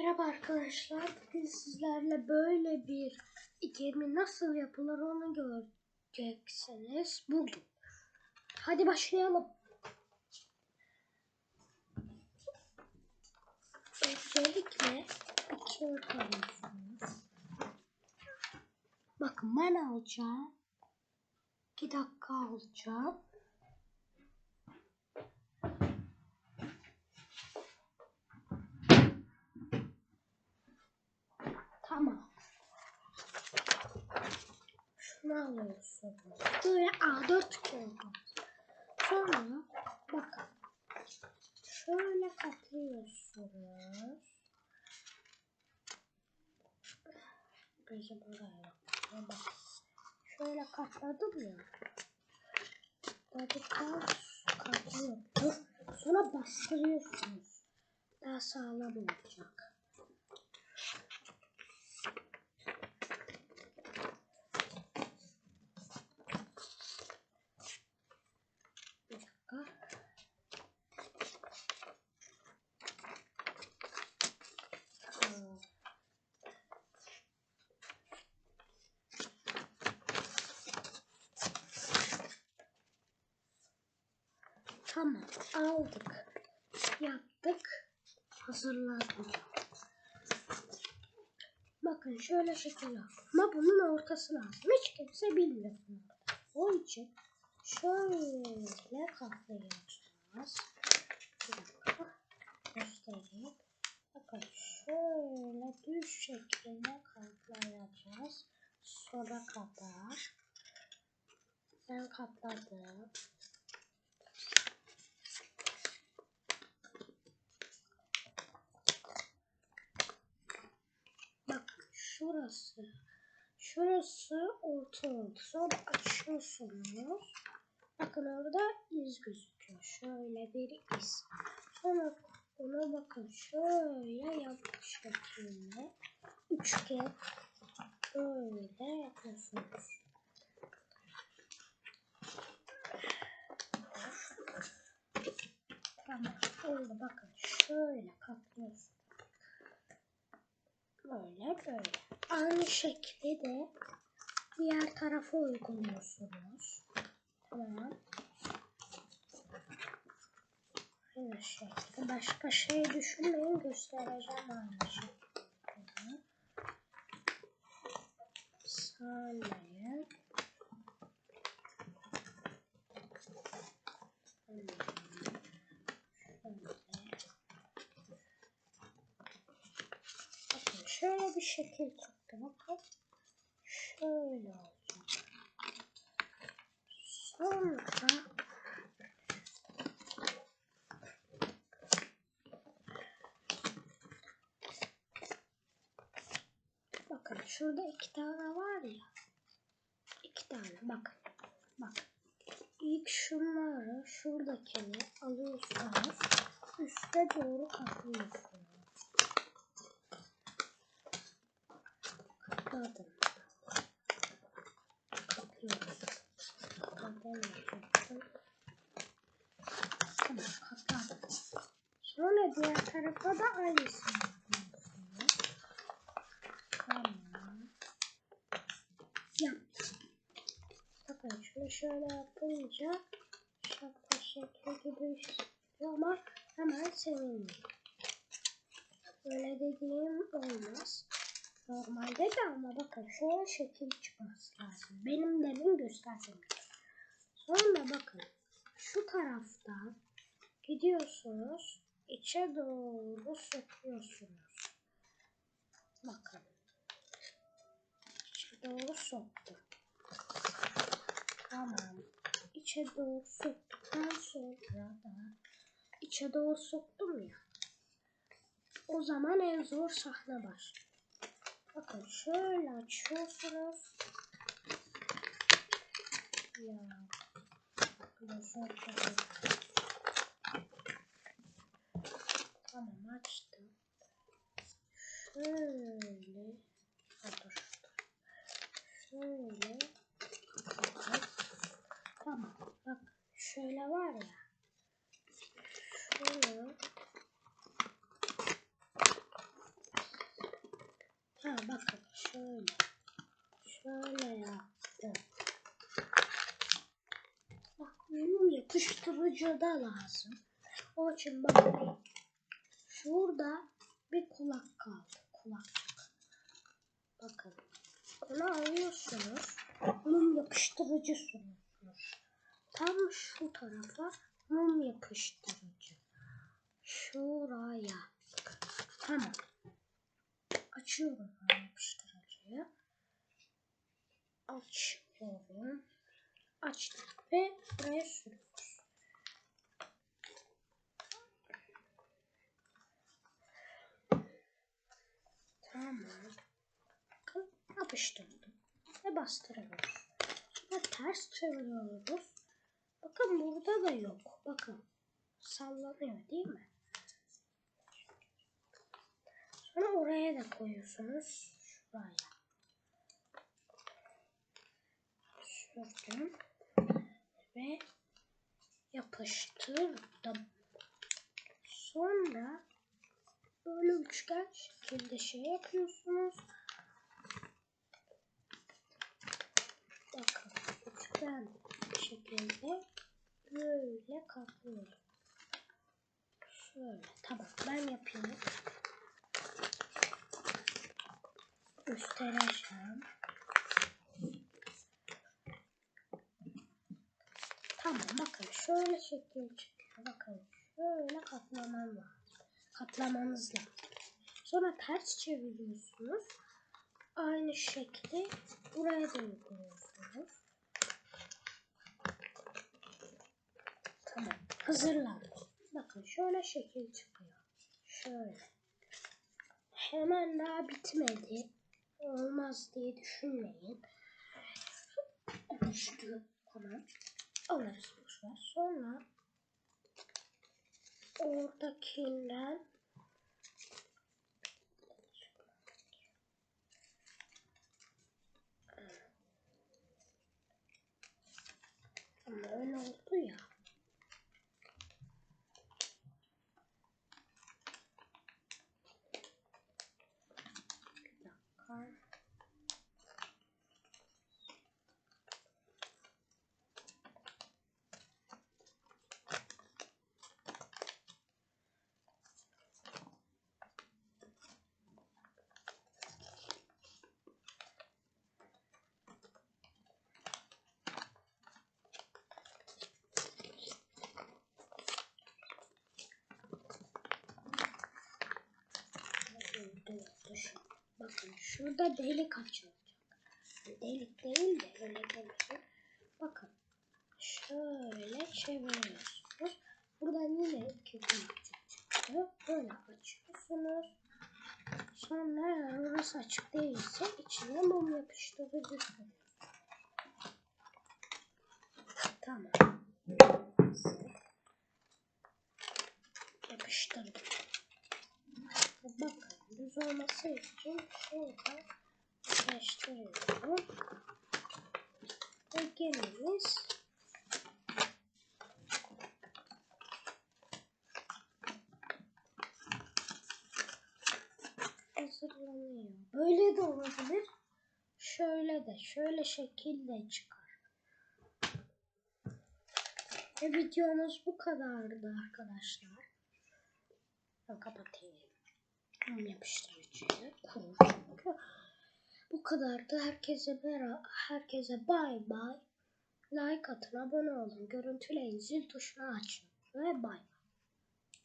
Merhaba arkadaşlar. Bugün sizlerle böyle bir gemi nasıl yapılır onu göreceksiniz. Buldum. Hadi başlayalım. Öncelikle bir kağıt alıyorsunuz. Bakın ben alacağım. 2 dakika alacağım. Tamam. Şunu alıyorsunuz. Böyle A4 kağıdı. Sonra bakın. Şöyle katlıyorsunuz. Gözü buraya. Bak. Şöyle katladım ya. Katladıktan katlıyor. Sonra bastırıyorsunuz. Daha sağlam olacak. Bir dakika. Tamam. Tamam aldık. Yaptık. Hazırladık. Bakın şöyle şekil. Ama bunun ortası lazım. Hiç kimse bilmiyor. O için şöyle katlayacağız. Bir dakika. Göstereyim. Bakın şöyle düz şekilde katlayacağız. Sonra kadar. Ben katladım. Bak şurası. Şurası orta oldu. Sonra açıyorsunuz. Bakın orada iz gözüküyor. Şöyle bir iz. Sonra ona bakın şöyle yapmış şekilde üçgen böyle yapıyorsunuz. Tamam. Oldu bakın şöyle katlıyorsunuz. Böyle böyle. Aynı şekli de diğer tarafa uyguluyorsunuz. Tamam. Aynı şekilde. Başka şey düşünmeyin göstereceğim aynı şekilde. Sağlayın. Bakın şöyle bir şekil tuttu. Bakın. Şöyle olacak. Sonra Bakın şurada iki tane var ya. İki tane bakın. Bak. İlk şunları şuradakini alıyorsunuz. Üste doğru katlıyorsunuz. Katladım. Sonra diğer tarafa da aynısını. Tamam. Bakın şunu şöyle yapınca şapka şekli gibi ama hemen sevindim. Böyle dediğim olmaz. Normalde de ama bakın şöyle şekil çıkması lazım. Benim demin gösterdim. Sonra bakın şu taraftan gidiyorsunuz içe doğru sokuyorsunuz. Bakın. İçe doğru soktum. Tamam. İçe doğru soktuktan sonra da içe doğru soktum ya. O zaman en zor sahne başlıyor. Bakın şöyle açıyorsunuz. Ya. Tamam açtım. Şöyle. Ha, dur. Şöyle. Bakın. Tamam. Bak şöyle var ya. Şunu Ha bakın şöyle. Şöyle yaptım. Bak bunun yapıştırıcı da lazım. Onun için bakın. Şurada bir kulak kaldı. Kulaklık. Bakın. Bunu alıyorsunuz. Bunun yapıştırıcı sürüyorsunuz. Tam şu tarafa mum yapıştırıcı. Şura Açıyorum yapıştırıcıyı. Açıyorum. Açtım ve buraya sürüyoruz. Tamam. Bakın yapıştırdım ve bastırıyoruz. Sonra ters çeviriyoruz. Bakın burada da yok. Bakın sallanıyor değil mi? Sonra oraya da koyuyorsunuz. Şuraya. Sürdüm. Ve yapıştırdım. Sonra böyle üçgen şekilde şey yapıyorsunuz. Bakın üçgen şekilde böyle katlıyorum. Şöyle tamam ben yapayım. Göstereceğim. Tamam bakın şöyle şekil çıkıyor. Bakın şöyle katlamam lazım. Katlamanız. Sonra ters çeviriyorsunuz. Aynı şekli buraya da uyguluyorsunuz. Tamam. Hazırlandı. Bakın şöyle şekil çıkıyor. Şöyle. Hemen daha bitmedi. Olmaz diye düşünmeyin. Oluştu. Tamam. Orası boş ver. Sonra oradakinden ama öyle oldu ya. Bir dakika. Oldu, oldu şu. Bakın şurada delik açılacak. Delik değil de öyle demeyin. Bakın şöyle çeviriyorsunuz. Buradan yine kulakçık çıkıyor. Böyle açıyorsunuz. Sonra eğer açık değilse içine mum yapıştırıyorsunuz. Tamam. Yapıştırdım. Bakın düz olması için şurada çalıştırıyorum. Ve gemimiz hazırlanıyor. Böyle de olabilir. Şöyle de, şöyle şekilde çıkar. Ve videomuz bu kadardı arkadaşlar. Ben kapatayım. Mum yapıştırıcıyı kurur çünkü. Bu kadardı. Herkese merhaba. Herkese bay bay. Like atın, abone olun, görüntüleyin, zil tuşunu açın ve bay.